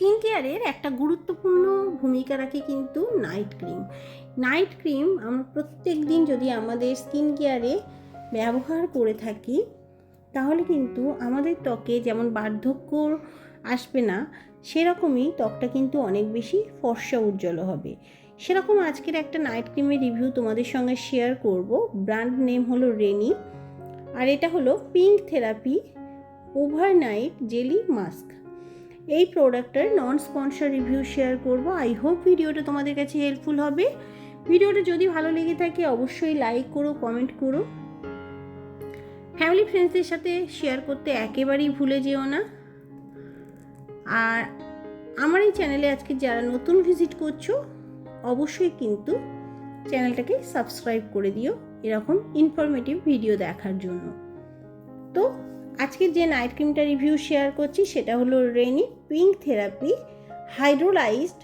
Skin কেয়ারের একটা গুরুত্বপূর্ণ ভূমিকা রাখে কিন্তু নাইট ক্রিম। নাইট ক্রিম আমরা প্রত্যেক দিন যদি আমাদের স্কিন কেয়ারে ব্যবহার করে থাকি, তাহলে কিন্তু আমাদের ত্বকে যেমন বার্ধক্য আসবে না, সেরকমই ত্বকটা কিন্তু অনেক বেশি ফর্সা উজ্জ্বল হবে। সেরকম আজকের একটা নাইট ক্রিমের রিভিউ তোমাদের সঙ্গে শেয়ার করব। ব্র্যান্ড নেম হলো রেনি, আর এটা হলো pink therapy overnight jelly mask. এই প্রোডাক্টের নন স্পন্সর রিভিউ শেয়ার করব। আই হোপ ভিডিওটা তোমাদের কাছে হেল্পফুল হবে। ভিডিওটা যদি ভালো লেগে থাকে, অবশ্যই লাইক করো কমেন্ট করো। ফ্যামিলি ফ্রেন্ডসদের সাথে শেয়ার করতে একেবারেই ভুলে যেও না। আর আমার এই চ্যানেলে আজকে যারা নতুন ভিজিট করছ, অবশ্যই কিন্তু চ্যানেলটাকে সাবস্ক্রাইব করে দিও, এরকম ইনফরমেটিভ ভিডিও দেখার জন্য। তো আজকে যে নাইট ক্রিমটা রিভিউ শেয়ার করছি সেটা হলো Renee pink therapy hydrolyzed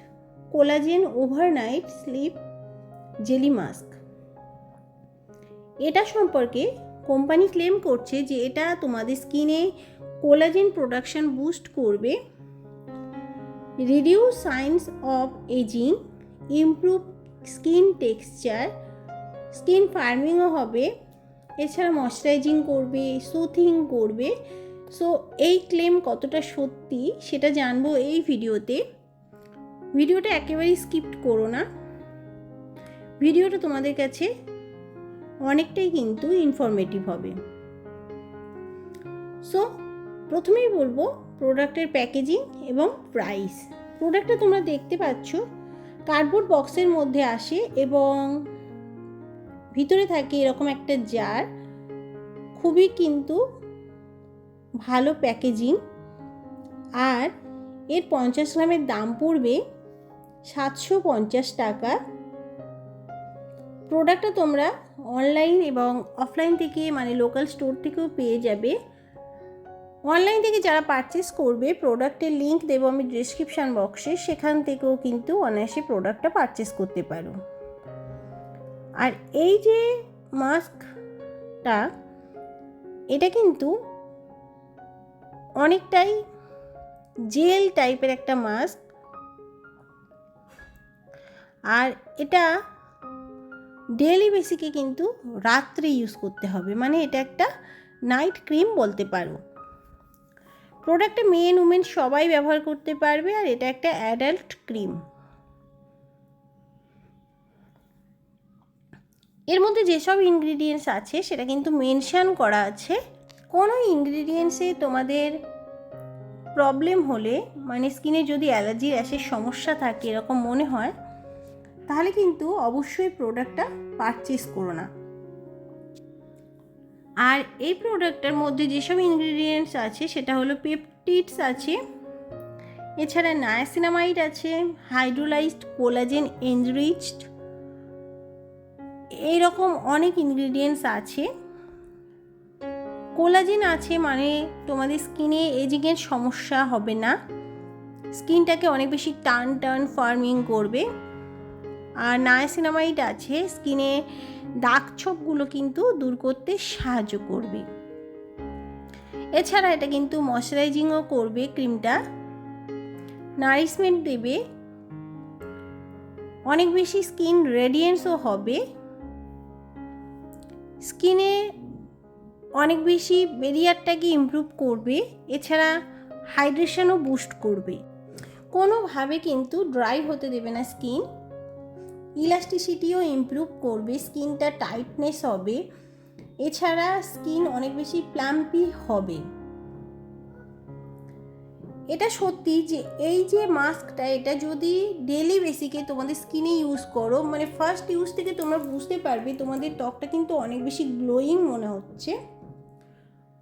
collagen overnight sleep jelly mask এটা সম্পর্কে কোম্পানি ক্লেম করছে যে এটা তোমাদের স্কিনে কোলাজেন প্রোডাকশন বুস্ট করবে reduce signs of ageing improve skin texture skin ফার্মিংও হবে এছাড়া ময়শ্চারাইজিং করবে, সুথিং করবে। সো এই ক্লেম কতটা সত্যি সেটা জানব এই ভিডিওতে। ভিডিওটা একেবারেই স্কিপ্ট করো না। ভিডিওটা তোমাদের কাছে অনেকটাই কিন্তু ইনফরমেটিভ হবে। সো প্রথমেই বলব প্রোডাক্টের প্যাকেজিং এবং প্রাইস প্রোডাক্টটা তোমরা দেখতে পাচ্ছ। কার্ডবোর্ড বক্সের মধ্যে আসে এবং ভিতরে থাকে এরকম একটা জার খুবই কিন্তু ভালো প্যাকেজিং আর এর পঞ্চাশ গ্রামের দাম পড়বে সাতশো পঞ্চাশ টাকা। প্রোডাক্টটা তোমরা অনলাইন এবং অফলাইন থেকে মানে লোকাল স্টোর থেকেও পেয়ে যাবে। অনলাইন থেকে যারা পারচেস করবে প্রোডাক্টের লিঙ্ক দেবো আমি ডিসক্রিপশান বক্সে সেখান থেকেও কিন্তু অনায়াসে প্রোডাক্টটা পারচেস করতে পারো। আর এই যে মাস্কটা, এটা কিন্তু অনেকটাই জেল টাইপের একটা মাস্ক। আর এটা ডেলি বেসিকে কিন্তু রাত্রে ইউজ করতে হবে মানে এটা একটা নাইট ক্রিম বলতে পারো। প্রোডাক্টটা মেন উমেন সবাই ব্যবহার করতে পারবে আর এটা একটা অ্যাডাল্ট ক্রিম। এর মধ্যে যেসব ইনগ্রিডিয়েন্টস আছে, সেটা কিন্তু মেনশান করা আছে। কোনো ইনগ্রিডিয়েন্টসে তোমাদের প্রবলেম হলে মানে স্কিনে যদি অ্যালার্জি র্যাশের সমস্যা থাকে, এরকম মনে হয়, তাহলে কিন্তু অবশ্যই প্রোডাক্টটা পারচেস করো না। আর এই প্রোডাক্টটার মধ্যে যেসব ইনগ্রিডিয়েন্টস আছে, সেটা হলো পেপটিডস আছে, এছাড়া নায়াসিনামাইড আছে হাইড্রোলাইজড কোলাজেন এনরিচড এইরকম অনেক ইনগ্রিডিয়েন্টস আছে। কোলাজেন আছে মানে তোমাদের স্কিনে এজিংয়ের সমস্যা হবে না। স্কিনটাকে অনেক বেশি টান টান ফার্মিং করবে। আর নায়াসিনামাইড আছে স্কিনে দাগ ছোপগুলো কিন্তু দূর করতে সাহায্য করবে। এছাড়া এটা কিন্তু ময়শ্চারাইজিংও করবে ক্রিমটা নারিশমেন্ট দেবে। অনেক বেশি স্কিন রেডিয়েন্সও হবে। স্কিনে অনেক বেশি বেরিয়ারটাকে ইমপ্রুভ করবে, এছাড়া হাইড্রেশনও বুস্ট করবে। কোনোভাবে কিন্তু ড্রাই হতে দেবে না স্কিন ইলাস্টিসিটিও ইমপ্রুভ করবে স্কিনটা টাইটনেস হবে, এছাড়া স্কিন অনেক বেশি প্লাম্পি হবে। এটা সত্যি যে এই যে মাস্কটা, এটা যদি ডেলি বেসিকে তোমাদের স্কিনে ইউজ করো মানে ফার্স্ট ইউজ থেকে তোমরা বুঝতে পারবে তোমাদের ত্বকটা কিন্তু অনেক বেশি গ্লোয়িং মনে হচ্ছে।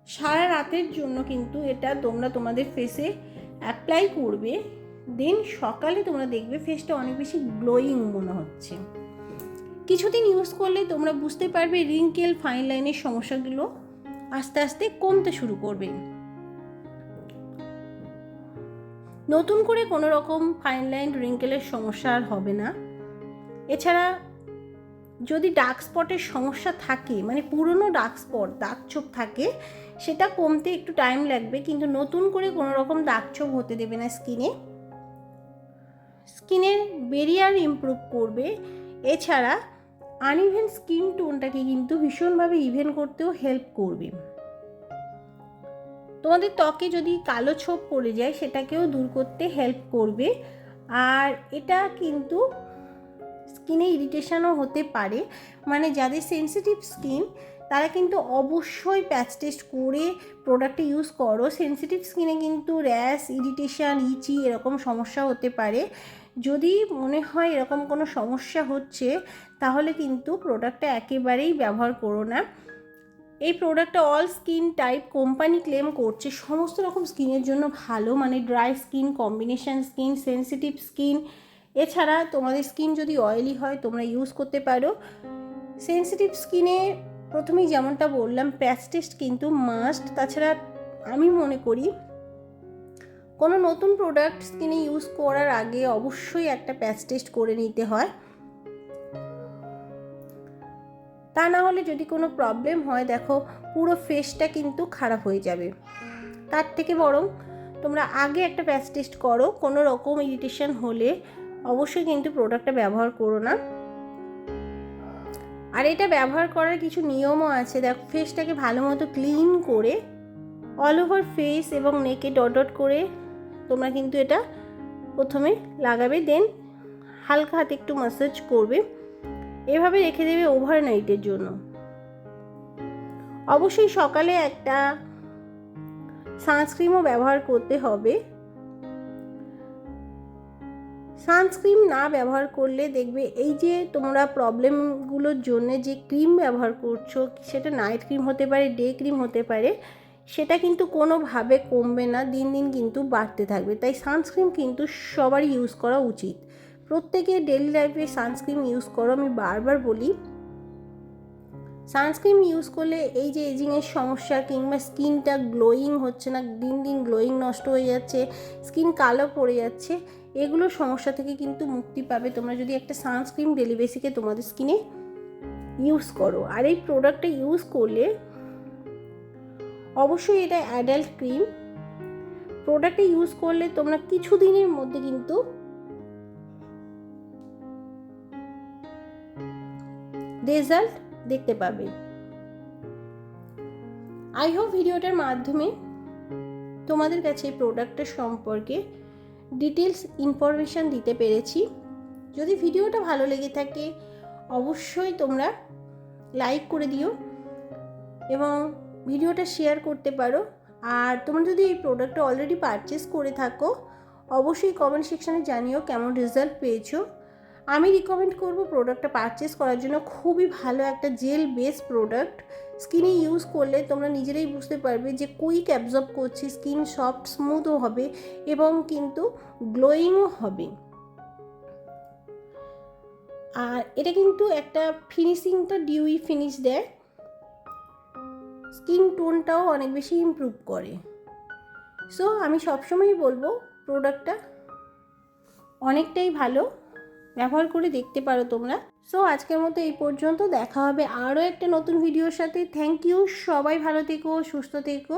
সারা রাতের জন্য কিন্তু এটা তোমরা তোমাদের ফেসে অ্যাপ্লাই করবে। দেন সকালে তোমরা দেখবে ফেসটা অনেক বেশি গ্লোয়িং মনে হচ্ছে। কিছুদিন ইউজ করলে তোমরা বুঝতে পারবে রিঙ্কেল ফাইন লাইনের সমস্যাগুলো আস্তে আস্তে কমতে শুরু করবে। নতুন করে কোনো রকম ফাইন লাইন রিঙ্কেলের সমস্যা আর হবে না। এছাড়া যদি ডার্ক স্পটের সমস্যা থাকে মানে পুরনো ডার্ক স্পট দাগ ছোপ থাকে, সেটা কমতে একটু টাইম লাগবে, কিন্তু নতুন করে কোনো রকম দাগ ছোপ হতে দেবে না স্কিনে স্কিনের বেরিয়ার ইমপ্রুভ করবে। এছাড়া আনইভেন স্কিন টোনটাকে কিন্তু ভীষণভাবে ইভেন করতেও হেল্প করবে। তোমাদের ত্বকে যদি কালো ছোপ পড়ে যায়, সেটাকেও দূর করতে হেল্প করবে। আর এটা কিন্তু স্কিনে ইরিটেশনও হতে পারে। মানে যাদের সেন্সিটিভ স্কিন তারা কিন্তু অবশ্যই প্যাচ টেস্ট করে প্রোডাক্টটা ইউজ করো। সেন্সিটিভ স্কিনে কিন্তু র্যাশ ইরিটেশন ইচি এরকম সমস্যা হতে পারে। যদি মনে হয় এরকম কোনো সমস্যা হচ্ছে, তাহলে কিন্তু প্রোডাক্টটা একেবারেই ব্যবহার করো না। এই প্রোডাক্টটা all skin type company claim করছে। সমস্ত রকম স্কিনের জন্য ভালো মানে dry skin combination skin sensitive skin এছাড়া তোমাদের স্কিন যদি অয়েলি হয়, তোমরা ইউজ করতে পারো। সেন্সিটিভ স্কিনে প্রথমেই যেমনটা বললাম প্যাচ টেস্ট কিন্তু মাস্ট তাছাড়া আমি মনে করি, কোনো নতুন প্রোডাক্ট স্কিনে ইউজ করার আগে অবশ্যই একটা প্যাচ টেস্ট করে নিতে হয়। তা না হলে যদি কোনো প্রবলেম হয়, দেখো পুরো ফেসটা কিন্তু খারাপ হয়ে যাবে। তার থেকে বরং তোমরা আগে একটা প্যাচ টেস্ট করো, কোনো রকম ইরিটেশন হলে অবশ্যই কিন্তু প্রোডাক্টটা ব্যবহার করো না। আর এটা ব্যবহার করার কিছু নিয়মও আছে। দেখো ফেসটাকে ভালো মতো ক্লিন করে অল ওভার ফেস এবং নেকে ডট ডট করে তোমরা কিন্তু এটা প্রথমে লাগাবে। দেন হালকা হাতে একটু ম্যাসাজ করবে। এভাবে রেখে দেবে ওভারনাইটের জন্য। অবশ্যই সকালে একটা সানস্ক্রিমও ব্যবহার করতে হবে। সানস্ক্রিন না ব্যবহার করলে দেখবে এই যে তোমরা প্রবলেমগুলোর জন্য যে ক্রিম ব্যবহার করছ, সেটা নাইট ক্রিম হতে পারে, ডে ক্রিম হতে পারে, সেটা কিন্তু কোনোভাবে কমবে না, দিন দিন কিন্তু বাড়তে থাকবে। তাই সানস্ক্রিন কিন্তু সবারই ইউজ করা উচিত। প্রত্যেকে ডেলি লাইফে সানস্ক্রিন ইউজ করো, আমি বারবার বলি। সানস্ক্রিন ইউজ করলে এই যে এজিংয়ের সমস্যা কিংবা স্কিনটা গ্লোয়িং হচ্ছে না, দিন দিন গ্লোয়িং নষ্ট হয়ে যাচ্ছে স্কিন কালো পড়ে যাচ্ছে, এগুলো সমস্যা থেকে কিন্তু মুক্তি পাবে। তোমরা যদি একটা সানস্ক্রিন ডেলি বেসিকে তোমাদের স্কিনে ইউজ করো। আর এই প্রোডাক্টটা ইউজ করলে অবশ্যই এটা অ্যাডাল্ট ক্রিম প্রোডাক্টটা ইউজ করলে তোমরা কিছু দিনের মধ্যে কিন্তু রেজাল্ট দেখতে পাবে। আই হোপ ভিডিওটার মাধ্যমে তোমাদের কাছে এই প্রোডাক্টের সম্পর্কে ডিটেলস ইনফরমেশান দিতে পেরেছি। যদি ভিডিওটা ভালো লেগে থাকে, অবশ্যই তোমরা লাইক করে দিও এবং ভিডিওটা শেয়ার করতে পারো। আর তোমরা যদি এই প্রোডাক্টটা অলরেডি পারচেস করে থাকো, অবশ্যই কমেন্ট সেকশানে জানিও কেমন রেজাল্ট পেয়েছ। আমি রিকমেন্ড করব প্রোডাক্টটা পারচেস করার জন্য খুবই ভালো একটা জেল বেস প্রোডাক্ট স্কিনে ইউজ করলে তোমরা নিজেরাই বুঝতে পারবে যে কুইক অ্যাবজর্ব করছে স্কিন সফট স্মুথও হবে এবং কিন্তু গ্লোয়িংও হবে। আর এটা কিন্তু একটা ফিনিশিংটা ডিউই ফিনিশ দেয়। স্কিন টোনটাও অনেক বেশি ইমপ্রুভ করে। সো আমি সবসময়ই বলব প্রোডাক্টটা অনেকটাই ভালো। ব্যবহার করে দেখতে পারো তোমরা। সো আজকের মতো এই পর্যন্ত। দেখা হবে আরও একটা নতুন ভিডিওর সাথে। থ্যাংক ইউ সবাই ভালো থেকো, সুস্থ থেকো।